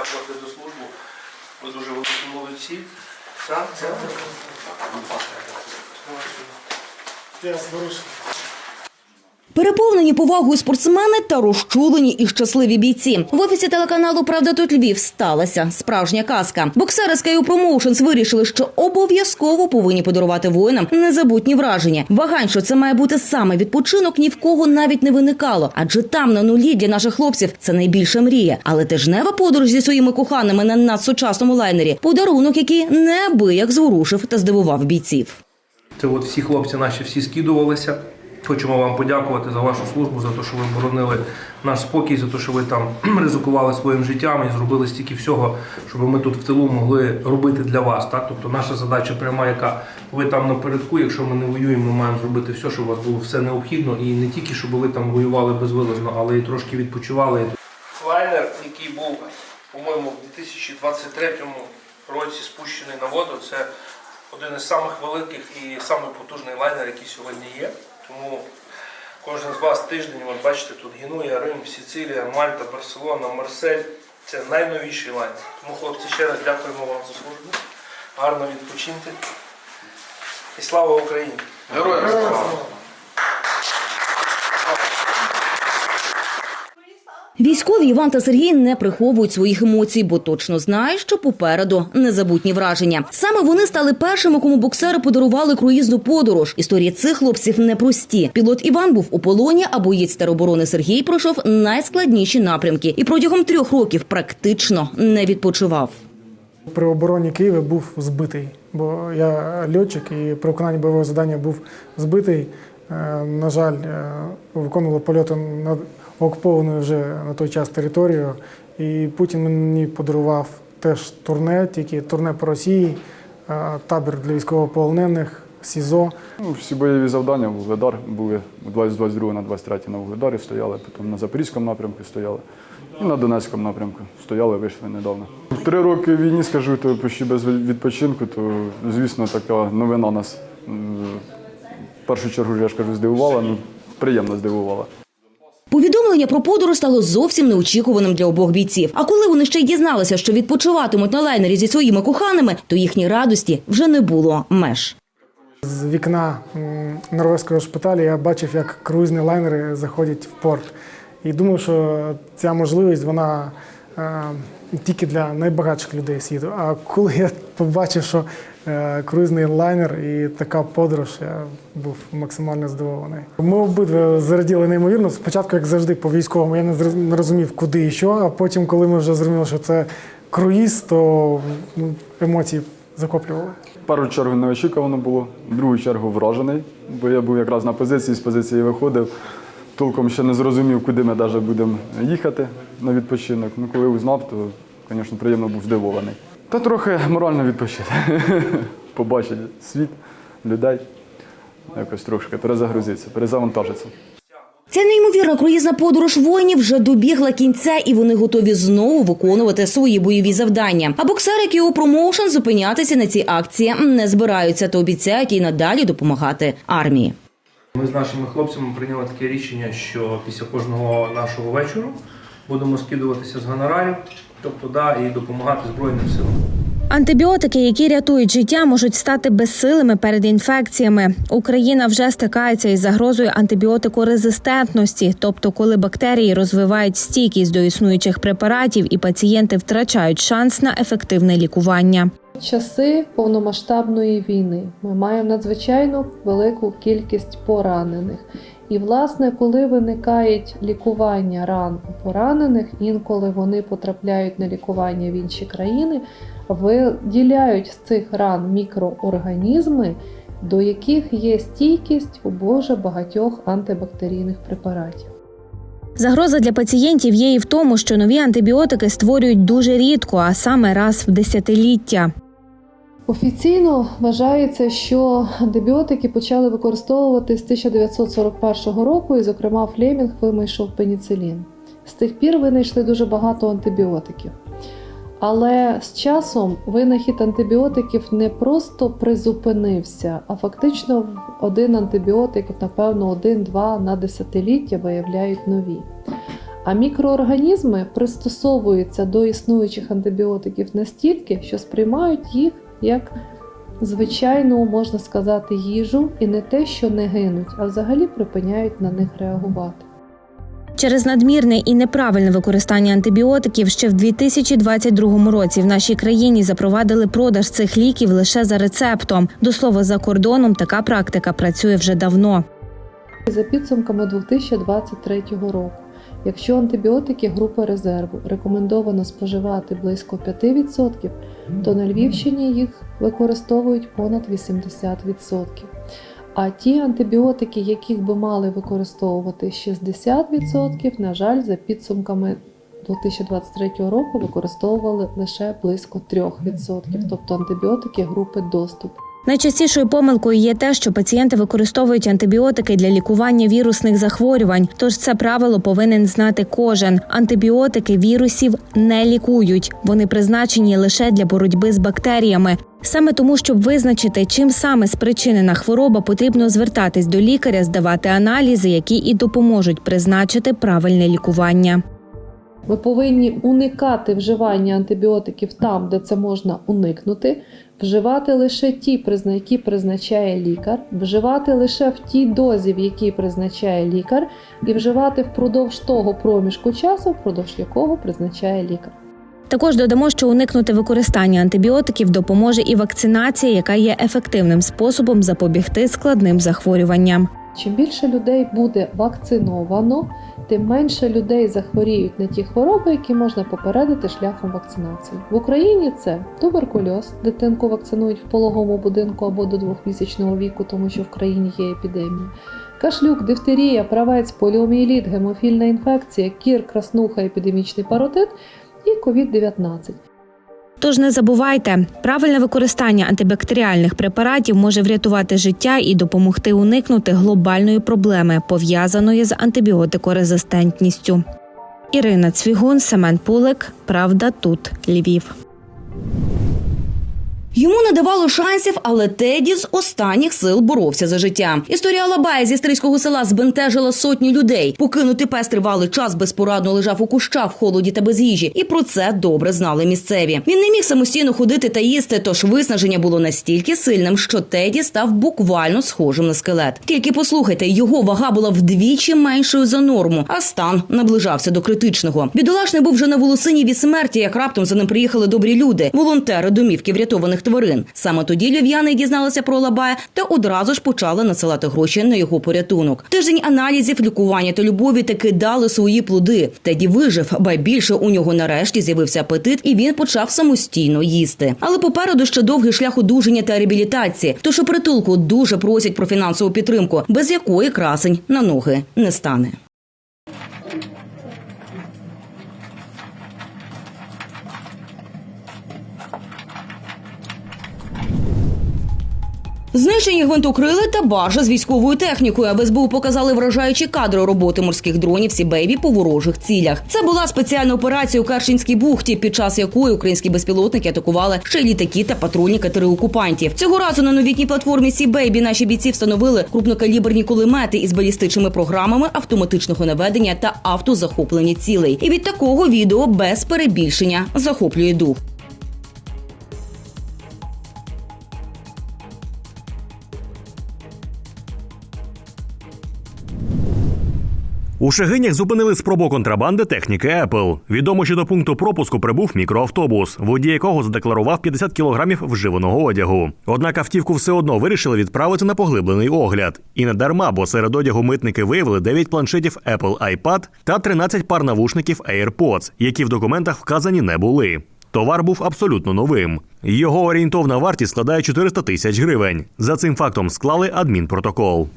подякувати до службу. Ви дуже великі молодці. Так, це. Я зворушений. Переповнені повагою спортсмени та розчулені і щасливі бійці. В офісі телеканалу Правда тут Львів сталася справжня казка. Боксери з KO Promotions вирішили, що обов'язково повинні подарувати воїнам незабутні враження. Вагань, що це має бути саме відпочинок, ні в кого навіть не виникало. Адже там на нулі для наших хлопців це найбільша мрія. Але тижнева подорож зі своїми коханими на надсучасному лайнері подарунок, який неабияк зворушив та здивував бійців. Це от всі хлопці наші всі скидувалися. Хочемо вам подякувати за вашу службу, за те, що ви боронили наш спокій, за те, що ви там ризикували своїм життям і зробили стільки всього, щоб ми тут в тилу могли робити для вас. Так? Тобто наша задача пряма, яка ви там напередку, якщо ми не воюємо, ми маємо зробити все, щоб у вас було все необхідно. І не тільки, щоб ви там воювали безвилазно, але і трошки відпочивали. Лайнер, який був, по-моєму, в 2023 році спущений на воду, це один із самих великих і самий потужний лайнер, який сьогодні є. Тому кожен з вас тиждень, от бачите, тут Генуя, Рим, Сіцилія, Мальта, Барселона, Марсель. Це найновіші лайнер. Тому, хлопці, ще раз дякуємо вам за службу. Гарно відпочиньте. І слава Україні! Героям слава! Військові Іван та Сергій не приховують своїх емоцій, бо точно знають, що попереду незабутні враження. Саме вони стали першими, кому боксери подарували круїзну подорож. Історії цих хлопців непрості. Пілот Іван був у полоні, а боєць тероборони Сергій пройшов найскладніші напрямки і протягом трьох років практично не відпочивав. При обороні Києва був збитий, бо я льотчик і при виконанні бойового завдання був збитий. Е, На жаль, е, виконували польоти над окупованою вже на той час територією. І Путін мені подарував теж турне, тільки турне по Росії, е, табір для військовополонених, СІЗО. Ну, всі бойові завдання в Вугледар були з 22 на 23 на Вугледарі стояли, потім на Запорізькому напрямку стояли і на Донецькому напрямку стояли, вийшли недавно. Три роки війні, скажу, то почти без відпочинку, то звісно така новина нас в першу чергу, я ж кажу, здивувала, ну приємно здивувала. Повідомлення про подорож стало зовсім неочікуваним для обох бійців. А коли вони ще й дізналися, що відпочиватимуть на лайнері зі своїми коханими, то їхній радості вже не було меж. З вікна норвезького шпиталю я бачив, як круїзні лайнери заходять в порт. І думав, що ця можливість вона е, тільки для найбагатших людей світу. А коли я побачив, що е, круїзний лайнер і така подорож, я був максимально здивований. Ми обидва зраділи неймовірно. Спочатку, як завжди, по військовому, я не розумів, куди і що. А потім, коли ми вже зрозуміли, що це круїз, то ну, емоції захоплювали. В першу чергу неочікувано було, в другу чергу вражений, бо я був якраз на позиції, з позиції виходив. Толком ще не зрозумів, куди ми навіть будемо їхати на відпочинок. Ну, коли узнав, то, звісно, приємно був здивований. Та трохи морально відпочити. Побачити світ, людей, якось трошки перезагрузитися, перезавантажитися. Ця неймовірна круїзна подорож воїнів вже добігла кінця, і вони готові знову виконувати свої бойові завдання. А боксери Кіо Промоушен зупинятися на цій акції не збираються та обіцяють і надалі допомагати армії. Ми з нашими хлопцями прийняли таке рішення, що після кожного нашого вечору будемо скидуватися з гонорарів, тобто да, і допомагати Збройним силам. Антибіотики, які рятують життя, можуть стати безсилими перед інфекціями. Україна вже стикається із загрозою антибіотикорезистентності, тобто коли бактерії розвивають стійкість до існуючих препаратів і пацієнти втрачають шанс на ефективне лікування. Часи повномасштабної війни ми маємо надзвичайно велику кількість поранених. І, власне, коли виникають лікування ран у поранених, інколи вони потрапляють на лікування в інші країни, виділяють з цих ран мікроорганізми, до яких є стійкість у Боже багатьох антибактерійних препаратів. Загроза для пацієнтів є і в тому, що нові антибіотики створюють дуже рідко, а саме раз в десятиліття. Офіційно вважається, що антибіотики почали використовувати з 1941 року, і, зокрема, Флемінг винайшов пеніцилін. З тих пір винайшли дуже багато антибіотиків. Але з часом винахід антибіотиків не просто призупинився, а фактично один антибіотик, напевно, один-два на десятиліття виявляють нові. А мікроорганізми пристосовуються до існуючих антибіотиків настільки, що сприймають їх як звичайну, можна сказати, їжу, і не те, що не гинуть, а взагалі припиняють на них реагувати. Через надмірне і неправильне використання антибіотиків ще в 2022 році в нашій країні запровадили продаж цих ліків лише за рецептом. До слова, за кордоном така практика працює вже давно. За підсумками 2023 року, якщо антибіотики групи резерву рекомендовано споживати близько 5%, то на Львівщині їх використовують понад 80%. А ті антибіотики, яких би мали використовувати 60%, на жаль, за підсумками 2023 року використовували лише близько 3%, тобто антибіотики групи доступу. Найчастішою помилкою є те, що пацієнти використовують антибіотики для лікування вірусних захворювань. Тож це правило повинен знати кожен. Антибіотики вірусів не лікують. Вони призначені лише для боротьби з бактеріями. Саме тому, щоб визначити, чим саме спричинена хвороба, потрібно звертатись до лікаря, здавати аналізи, які і допоможуть призначити правильне лікування. Ми повинні уникати вживання антибіотиків там, де це можна уникнути, вживати лише ті, які призначає лікар, вживати лише в тій дозі, в якій призначає лікар, і вживати впродовж того проміжку часу, впродовж якого призначає лікар. Також додамо, що уникнути використання антибіотиків допоможе і вакцинація, яка є ефективним способом запобігти складним захворюванням. Чим більше людей буде вакциновано, тим менше людей захворіють на ті хвороби, які можна попередити шляхом вакцинації. В Україні це туберкульоз, дитинку вакцинують в пологовому будинку або до двохмісячного віку, тому що в країні є епідемія. Кашлюк, дифтерія, правець, поліомієліт, гемофільна інфекція, кір, краснуха, епідемічний паротит і COVID-19. Тож не забувайте, правильне використання антибактеріальних препаратів може врятувати життя і допомогти уникнути глобальної проблеми, пов'язаної з антибіотикорезистентністю. Ірина Цвігун, Семен Пулик. Правда, тут Львів. Йому не давало шансів, але Теді з останніх сил боровся за життя. Історія Алабая зі стрийського села збентежила сотні людей. Покинутий пес тривалий час безпорадно лежав у кущах в холоді та без їжі, і про це добре знали місцеві. Він не міг самостійно ходити та їсти, тож виснаження було настільки сильним, що Теді став буквально схожим на скелет. Тільки послухайте, його вага була вдвічі меншою за норму, а стан наближався до критичного. Бідолашний був вже на волосині від смерті, як раптом за ним приїхали добрі люди, волонтери домівки врятованих тварин. Саме тоді львів'яни дізналися про Лабая та одразу ж почали надсилати гроші на його порятунок. Тиждень аналізів, лікування та любові таки дали свої плоди. Теді вижив, ба більше у нього нарешті з'явився апетит, і він почав самостійно їсти. Але попереду ще довгий шлях одужання та реабілітації. Тож у притулку дуже просять про фінансову підтримку, без якої красень на ноги не стане. Знищені гвинтокрили та баржа з військовою технікою. А в СБУ показали вражаючі кадри роботи морських дронів Сібейбі по ворожих цілях. Це була спеціальна операція у Керченській бухті, під час якої українські безпілотники атакували ще й літаки та патрульні катери окупантів. Цього разу на новітній платформі Сібейбі наші бійці встановили крупнокаліберні кулемети із балістичними програмами автоматичного наведення та автозахоплення цілей. І від такого відео без перебільшення захоплює дух. У Шегинях зупинили спробу контрабанди техніки Apple. Відомо, що до пункту пропуску прибув мікроавтобус, водій якого задекларував 50 кілограмів вживаного одягу. Однак автівку все одно вирішили відправити на поглиблений огляд. І не дарма, бо серед одягу митники виявили 9 планшетів Apple iPad та 13 пар навушників AirPods, які в документах вказані не були. Товар був абсолютно новим. Його орієнтовна вартість складає 400 тисяч гривень. За цим фактом склали адмінпротокол.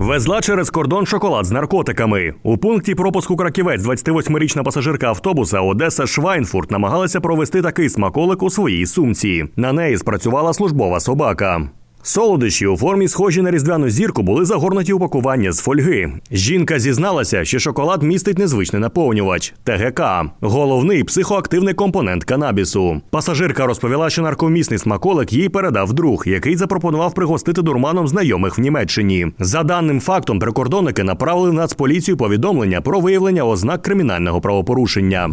Везла через кордон шоколад з наркотиками. У пункті пропуску краківець 28-річна пасажирка автобуса Одеса Швайнфурт намагалася провести такий смаколик у своїй сумці. На неї спрацювала службова собака. Солодощі у формі, схожі на різдвяну зірку, були загорнуті у пакування з фольги. Жінка зізналася, що шоколад містить незвичний наповнювач ТГК, головний психоактивний компонент канабісу. Пасажирка розповіла, що наркомісний смаколик їй передав друг, який запропонував пригостити дурманом знайомих в Німеччині. За даним фактом, прикордонники направили в Нацполіцію повідомлення про виявлення ознак кримінального правопорушення.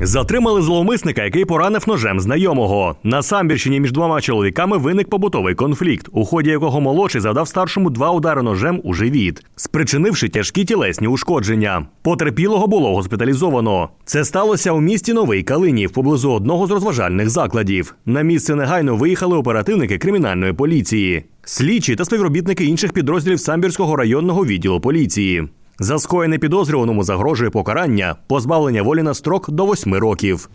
Затримали зловмисника, який поранив ножем знайомого. На самбірщині між двома чоловіками виник побутовий конфлікт, у ході якого молодший завдав старшому два удари ножем у живіт, спричинивши тяжкі тілесні ушкодження. Потерпілого було госпіталізовано. Це сталося у місті Новий Калинів поблизу одного з розважальних закладів. На місце негайно виїхали оперативники кримінальної поліції, слідчі та співробітники інших підрозділів самбірського районного відділу поліції. За скоєне підозрюваному загрожує покарання, позбавлення волі на строк до восьми років.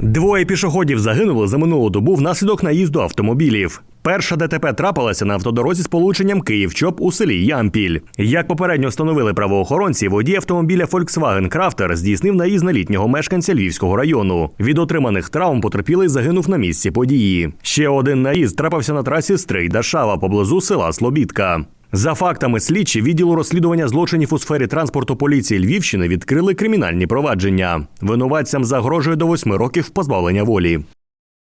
Двоє пішоходів загинули за минулу добу внаслідок наїзду автомобілів. Перша ДТП трапилася на автодорозі з полученням Київ-Чоп у селі Ямпіль. Як попередньо встановили правоохоронці, водій автомобіля Volkswagen Crafter здійснив наїзд на літнього мешканця Львівського району. Від отриманих травм потерпілий загинув на місці події. Ще один наїзд трапився на трасі Стрий-Дашава поблизу села Слобідка. За фактами слідчі відділу розслідування злочинів у сфері транспорту поліції Львівщини відкрили кримінальні провадження. Винуватцям загрожує до восьми років позбавлення волі.